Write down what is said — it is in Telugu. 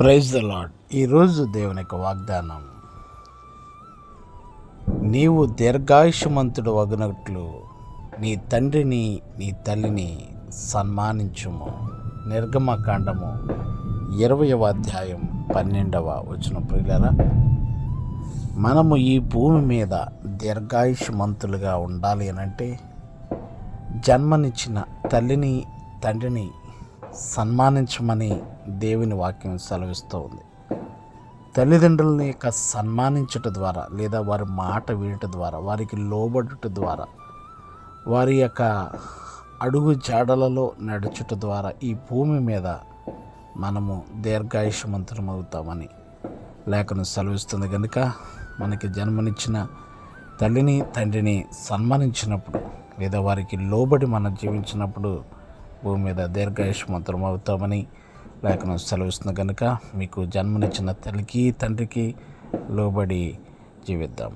ప్రైజ్ ద లాడ్ ఈరోజు దేవుని యొక్క వాగ్దానం నీవు దీర్ఘాయుషమంతుడు వగినట్లు నీ తండ్రిని నీ తల్లిని సన్మానించుము. నిర్గమకాండము ఇరవయవ అధ్యాయం పన్నెండవ వచ్చిన ప్రియులరా మనము ఈ భూమి మీద దీర్ఘాయుషమంతులుగా ఉండాలి అనంటే జన్మనిచ్చిన తల్లిని తండ్రిని సన్మానించమని దేవుని వాక్యం సెలవిస్తూ ఉంది. తల్లిదండ్రులని యొక్క సన్మానించుట ద్వారా లేదా వారి మాట వినట ద్వారా వారికి లోబడుట ద్వారా వారి యొక్క అడుగు జాడలలో నడుచుట ద్వారా ఈ భూమి మీద మనము దీర్ఘాయుషమంతులమవుతామని లేఖను సెలవిస్తుంది కనుక మనకి జన్మనిచ్చిన తల్లిని తండ్రిని సన్మానించినప్పుడు లేదా వారికి లోబడి మనం జీవించినప్పుడు భూమి మీద దీర్ఘాయుష్మంతులం అవుతామని లేఖనం సెలవిస్తుంది కనుక మీకు జన్మనిచ్చిన తల్లికి తండ్రికి లోబడి జీవిద్దాం.